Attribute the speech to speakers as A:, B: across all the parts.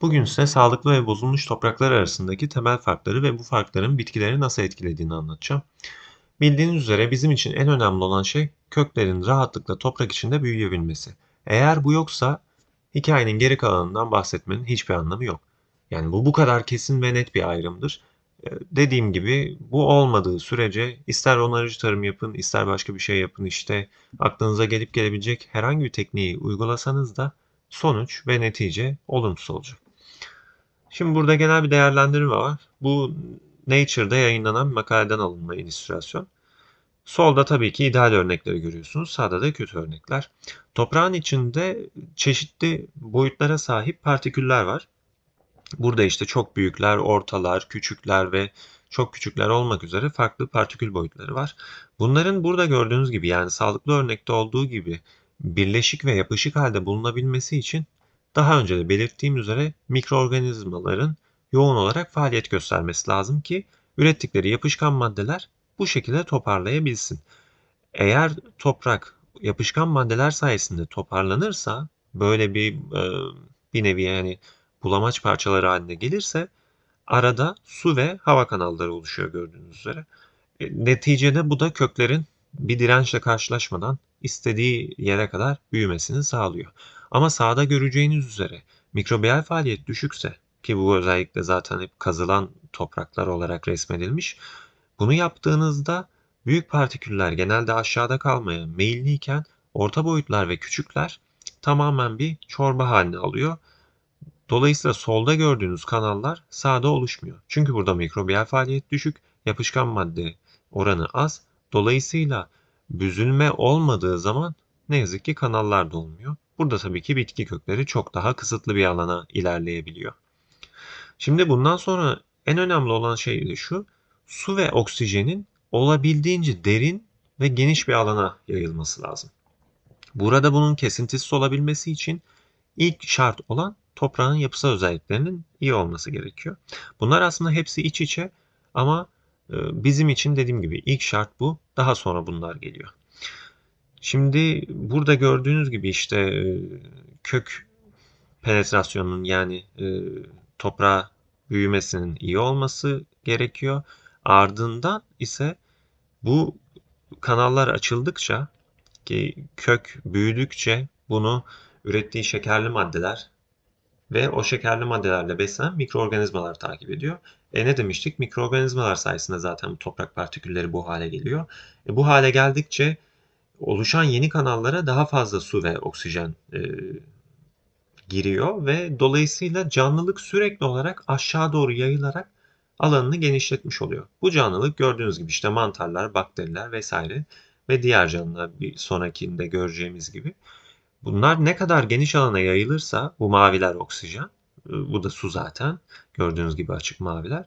A: Bugün size sağlıklı ve bozulmuş topraklar arasındaki temel farkları ve bu farkların bitkileri nasıl etkilediğini anlatacağım. Bildiğiniz üzere bizim için en önemli olan şey köklerin rahatlıkla toprak içinde büyüyebilmesi. Eğer bu yoksa hikayenin geri kalanından bahsetmenin hiçbir anlamı yok. Yani bu bu kadar kesin ve net bir ayrımdır. Ee, Dediğim gibi bu olmadığı sürece ister onarıcı tarım yapın, ister başka bir şey yapın işte aklınıza gelip gelebilecek herhangi bir tekniği uygulasanız da sonuç ve netice olumsuz olacak. Şimdi burada genel bir değerlendirme var. Bu Nature'da yayınlanan bir makaleden alınma illüstrasyon. Solda tabii ki ideal örnekleri görüyorsunuz. Sağda da kötü örnekler. Toprağın içinde çeşitli boyutlara sahip partiküller var. Burada işte çok büyükler, ortalar, küçükler ve çok küçükler olmak üzere farklı partikül boyutları var. Bunların burada gördüğünüz gibi yani sağlıklı örnekte olduğu gibi birleşik ve yapışık halde bulunabilmesi için daha önce de belirttiğim üzere mikroorganizmaların yoğun olarak faaliyet göstermesi lazım ki ürettikleri yapışkan maddeler bu şekilde toparlayabilsin. Eğer toprak yapışkan maddeler sayesinde toparlanırsa böyle bir e, bir nevi yani bulamaç parçaları haline gelirse arada su ve hava kanalları oluşuyor gördüğünüz üzere. E, neticede bu da köklerin bir dirençle karşılaşmadan istediği yere kadar büyümesini sağlıyor. Ama sağda göreceğiniz üzere mikrobiyal faaliyet düşükse ki bu özellikle zaten hep kazılan topraklar olarak resmedilmiş. Bunu yaptığınızda büyük partiküller genelde aşağıda kalmaya meyilliyken orta boyutlar ve küçükler tamamen bir çorba haline alıyor. Dolayısıyla solda gördüğünüz kanallar sağda oluşmuyor. Çünkü burada mikrobiyal faaliyet düşük, yapışkan madde oranı az. Dolayısıyla büzülme olmadığı zaman ne yazık ki kanallar da olmuyor. Burada tabii ki bitki kökleri çok daha kısıtlı bir alana ilerleyebiliyor. Şimdi bundan sonra en önemli olan şey de şu. Su ve oksijenin olabildiğince derin ve geniş bir alana yayılması lazım. Burada bunun kesintisiz olabilmesi için ilk şart olan toprağın yapısal özelliklerinin iyi olması gerekiyor. Bunlar aslında hepsi iç içe ama e, bizim için dediğim gibi ilk şart bu. Daha sonra bunlar geliyor. Şimdi burada gördüğünüz gibi işte e, kök penetrasyonunun yani e, toprağa büyümesinin iyi olması gerekiyor. Ardından ise bu kanallar açıldıkça ki kök büyüdükçe bunu ürettiği şekerli maddeler ve o şekerli maddelerle beslenen mikroorganizmalar takip ediyor. E ne demiştik? Mikroorganizmalar sayesinde zaten toprak partikülleri bu hale geliyor. E bu hale geldikçe oluşan yeni kanallara daha fazla su ve oksijen e, giriyor ve dolayısıyla canlılık sürekli olarak aşağı doğru yayılarak alanını genişletmiş oluyor. Bu canlılık gördüğünüz gibi işte mantarlar, bakteriler vesaire ve diğer canlılar bir sonrakinde göreceğimiz gibi. Bunlar ne kadar geniş alana yayılırsa bu maviler oksijen, bu da su zaten gördüğünüz gibi açık maviler.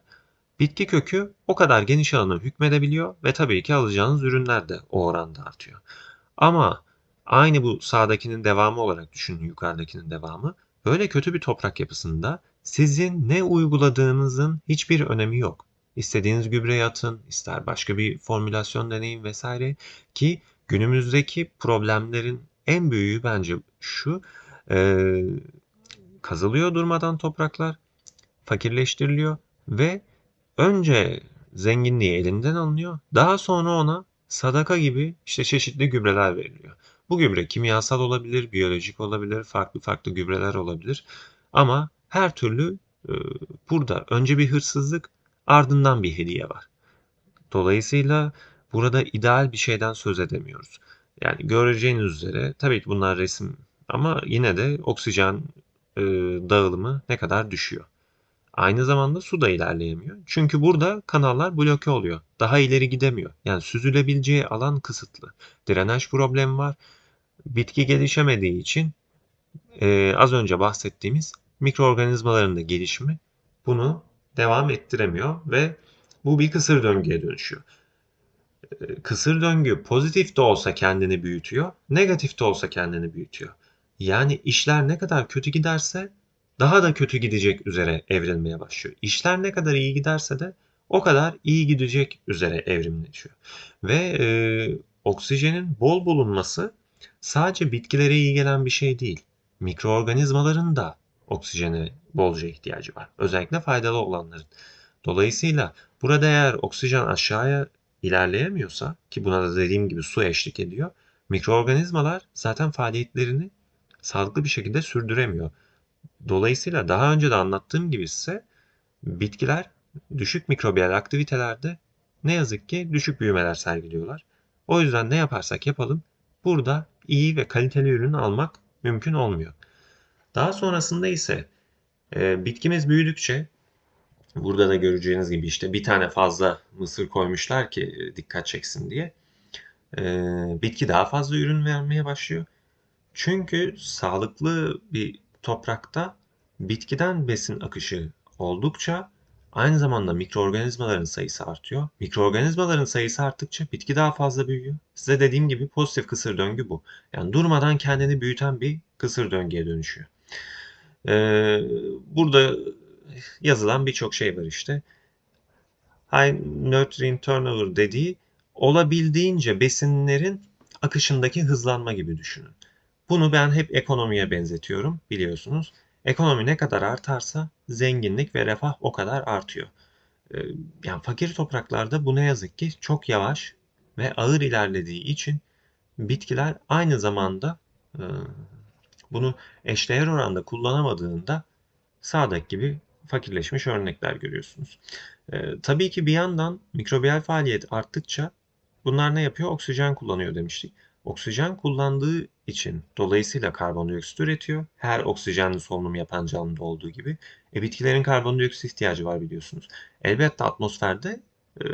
A: Bitki kökü o kadar geniş alana hükmedebiliyor ve tabii ki alacağınız ürünler de o oranda artıyor. Ama aynı bu sağdakinin devamı olarak düşünün yukarıdakinin devamı. Böyle kötü bir toprak yapısında sizin ne uyguladığınızın hiçbir önemi yok. İstediğiniz gübreyi atın, ister başka bir formülasyon deneyin vesaire ki günümüzdeki problemlerin en büyüğü bence şu. E, kazılıyor durmadan topraklar, fakirleştiriliyor ve önce zenginliği elinden alınıyor. Daha sonra ona sadaka gibi işte çeşitli gübreler veriliyor. Bu gübre kimyasal olabilir, biyolojik olabilir, farklı farklı gübreler olabilir. Ama her türlü e, burada önce bir hırsızlık, ardından bir hediye var. Dolayısıyla burada ideal bir şeyden söz edemiyoruz. Yani göreceğiniz üzere tabii ki bunlar resim ama yine de oksijen e, dağılımı ne kadar düşüyor. Aynı zamanda su da ilerleyemiyor. Çünkü burada kanallar bloke oluyor. Daha ileri gidemiyor. Yani süzülebileceği alan kısıtlı. Drenaj problemi var. Bitki gelişemediği için e, az önce bahsettiğimiz mikroorganizmaların da gelişimi bunu devam ettiremiyor ve bu bir kısır döngüye dönüşüyor. E, kısır döngü pozitif de olsa kendini büyütüyor, negatif de olsa kendini büyütüyor. Yani işler ne kadar kötü giderse daha da kötü gidecek üzere evrilmeye başlıyor. İşler ne kadar iyi giderse de o kadar iyi gidecek üzere evrimleşiyor. Ve e, oksijenin bol bulunması sadece bitkilere iyi gelen bir şey değil. Mikroorganizmaların da oksijene bolca ihtiyacı var. Özellikle faydalı olanların. Dolayısıyla burada eğer oksijen aşağıya ilerleyemiyorsa ki buna da dediğim gibi su eşlik ediyor. Mikroorganizmalar zaten faaliyetlerini sağlıklı bir şekilde sürdüremiyor. Dolayısıyla daha önce de anlattığım gibi ise bitkiler düşük mikrobiyal aktivitelerde ne yazık ki düşük büyümeler sergiliyorlar. O yüzden ne yaparsak yapalım burada iyi ve kaliteli ürün almak mümkün olmuyor. Daha sonrasında ise e, bitkimiz büyüdükçe burada da göreceğiniz gibi işte bir tane fazla mısır koymuşlar ki e, dikkat çeksin diye. E, bitki daha fazla ürün vermeye başlıyor. Çünkü sağlıklı bir toprakta bitkiden besin akışı oldukça aynı zamanda mikroorganizmaların sayısı artıyor. Mikroorganizmaların sayısı arttıkça bitki daha fazla büyüyor. Size dediğim gibi pozitif kısır döngü bu. Yani durmadan kendini büyüten bir kısır döngüye dönüşüyor. Ee, burada yazılan birçok şey var işte. High nutrient turnover dediği olabildiğince besinlerin akışındaki hızlanma gibi düşünün. Bunu ben hep ekonomiye benzetiyorum biliyorsunuz. Ekonomi ne kadar artarsa zenginlik ve refah o kadar artıyor. Ee, yani fakir topraklarda bu ne yazık ki çok yavaş ve ağır ilerlediği için bitkiler aynı zamanda e, bunu eşdeğer oranda kullanamadığında sağdaki gibi fakirleşmiş örnekler görüyorsunuz. Ee, tabii ki bir yandan mikrobiyal faaliyet arttıkça bunlar ne yapıyor? Oksijen kullanıyor demiştik. Oksijen kullandığı için dolayısıyla karbondioksit üretiyor. Her oksijenli solunum yapan canlıda olduğu gibi. E, bitkilerin karbondioksit ihtiyacı var biliyorsunuz. Elbette atmosferde e,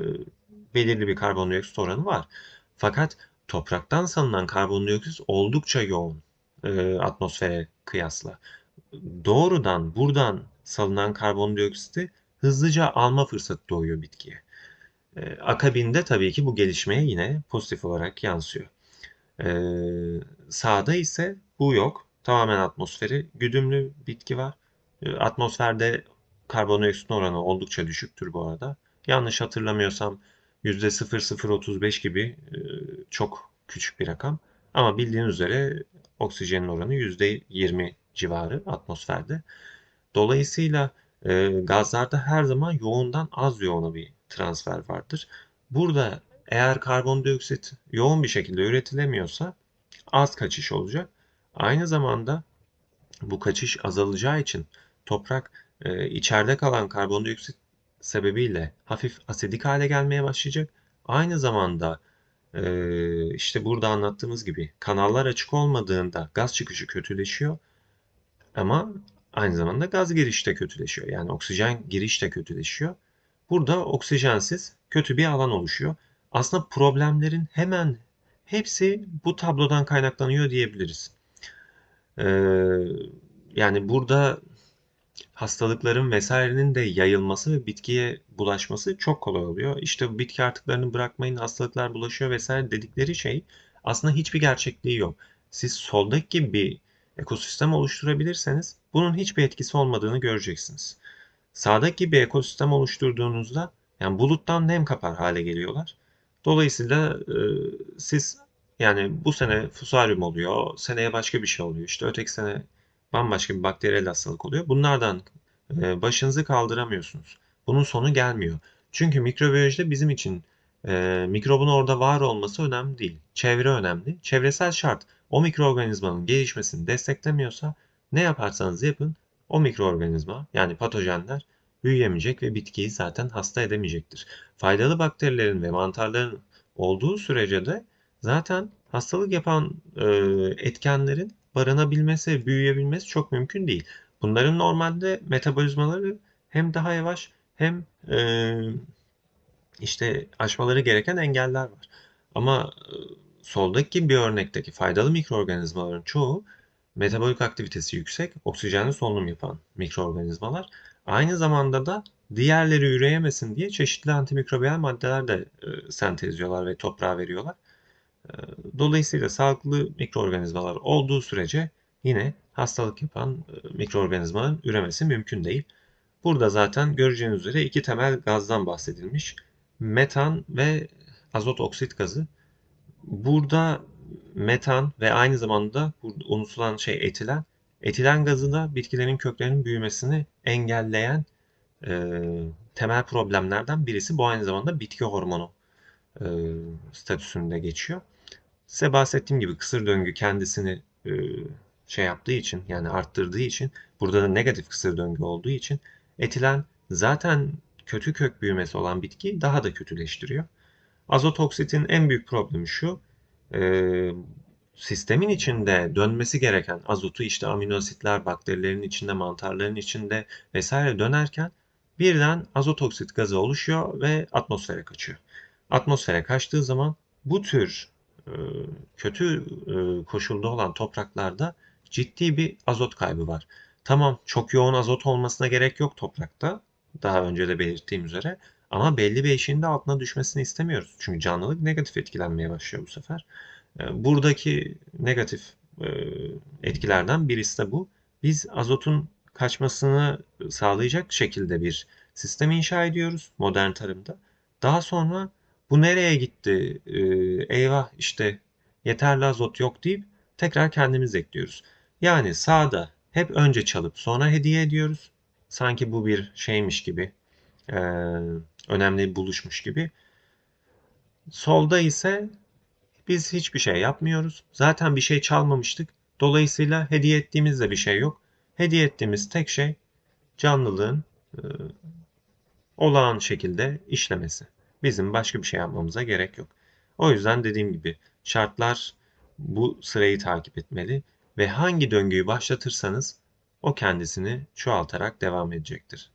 A: belirli bir karbondioksit oranı var. Fakat topraktan salınan karbondioksit oldukça yoğun e, atmosfere kıyasla. Doğrudan buradan salınan karbondioksiti hızlıca alma fırsatı doğuyor bitkiye. E, akabinde tabii ki bu gelişmeye yine pozitif olarak yansıyor. Ee, sağda ise bu yok. Tamamen atmosferi güdümlü bitki var. Ee, atmosferde karbondioksit oranı oldukça düşüktür bu arada. Yanlış hatırlamıyorsam %0,035 gibi e, çok küçük bir rakam. Ama bildiğiniz üzere oksijenin oranı %20 civarı atmosferde. Dolayısıyla e, gazlarda her zaman yoğundan az yoğuna bir transfer vardır. Burada eğer karbondioksit yoğun bir şekilde üretilemiyorsa az kaçış olacak. Aynı zamanda bu kaçış azalacağı için toprak e, içeride kalan karbondioksit sebebiyle hafif asidik hale gelmeye başlayacak. Aynı zamanda e, işte burada anlattığımız gibi kanallar açık olmadığında gaz çıkışı kötüleşiyor. Ama aynı zamanda gaz girişi de kötüleşiyor. Yani oksijen giriş de kötüleşiyor. Burada oksijensiz kötü bir alan oluşuyor aslında problemlerin hemen hepsi bu tablodan kaynaklanıyor diyebiliriz. Ee, yani burada hastalıkların vesairenin de yayılması ve bitkiye bulaşması çok kolay oluyor. İşte bitki artıklarını bırakmayın hastalıklar bulaşıyor vesaire dedikleri şey aslında hiçbir gerçekliği yok. Siz soldaki bir ekosistem oluşturabilirseniz bunun hiçbir etkisi olmadığını göreceksiniz. Sağdaki bir ekosistem oluşturduğunuzda yani buluttan nem kapar hale geliyorlar. Dolayısıyla e, siz yani bu sene fusaryum oluyor, seneye başka bir şey oluyor. İşte öteki sene bambaşka bir bakteriyel hastalık oluyor. Bunlardan e, başınızı kaldıramıyorsunuz. Bunun sonu gelmiyor. Çünkü mikrobiyolojide bizim için e, mikrobun orada var olması önemli değil. Çevre önemli. Çevresel şart o mikroorganizmanın gelişmesini desteklemiyorsa ne yaparsanız yapın o mikroorganizma yani patojenler büyüyemeyecek ve bitkiyi zaten hasta edemeyecektir. Faydalı bakterilerin ve mantarların olduğu sürece de zaten hastalık yapan e, etkenlerin barınabilmesi, büyüyebilmesi çok mümkün değil. Bunların normalde metabolizmaları hem daha yavaş hem e, işte aşmaları gereken engeller var. Ama e, soldaki bir örnekteki faydalı mikroorganizmaların çoğu metabolik aktivitesi yüksek, oksijenli solunum yapan mikroorganizmalar Aynı zamanda da diğerleri üreyemesin diye çeşitli antimikrobiyal maddeler de e, sentezliyorlar ve toprağa veriyorlar. E, dolayısıyla sağlıklı mikroorganizmalar olduğu sürece yine hastalık yapan e, mikroorganizmanın üremesi mümkün değil. Burada zaten göreceğiniz üzere iki temel gazdan bahsedilmiş. Metan ve azot oksit gazı. Burada metan ve aynı zamanda unutulan şey etilen Etilen gazı bitkilerin köklerinin büyümesini engelleyen e, temel problemlerden birisi. Bu aynı zamanda bitki hormonu e, statüsünde geçiyor. Size bahsettiğim gibi kısır döngü kendisini e, şey yaptığı için yani arttırdığı için burada da negatif kısır döngü olduğu için etilen zaten kötü kök büyümesi olan bitki daha da kötüleştiriyor. Azotoksitin en büyük problemi şu. E, sistemin içinde dönmesi gereken azotu işte amino asitler bakterilerin içinde, mantarların içinde vesaire dönerken birden azotoksit gazı oluşuyor ve atmosfere kaçıyor. Atmosfere kaçtığı zaman bu tür e, kötü e, koşulda olan topraklarda ciddi bir azot kaybı var. Tamam çok yoğun azot olmasına gerek yok toprakta. Daha önce de belirttiğim üzere. Ama belli bir eşiğin de altına düşmesini istemiyoruz. Çünkü canlılık negatif etkilenmeye başlıyor bu sefer. E, buradaki negatif etkilerden birisi de bu. Biz azotun kaçmasını sağlayacak şekilde bir sistem inşa ediyoruz modern tarımda. Daha sonra bu nereye gitti? eyvah işte yeterli azot yok deyip tekrar kendimiz ekliyoruz. Yani sağda hep önce çalıp sonra hediye ediyoruz. Sanki bu bir şeymiş gibi, e, önemli buluşmuş gibi. Solda ise biz hiçbir şey yapmıyoruz. Zaten bir şey çalmamıştık. Dolayısıyla hediye ettiğimizde bir şey yok. Hediye ettiğimiz tek şey canlılığın e, olağan şekilde işlemesi. Bizim başka bir şey yapmamıza gerek yok. O yüzden dediğim gibi şartlar bu sırayı takip etmeli ve hangi döngüyü başlatırsanız o kendisini çoğaltarak devam edecektir.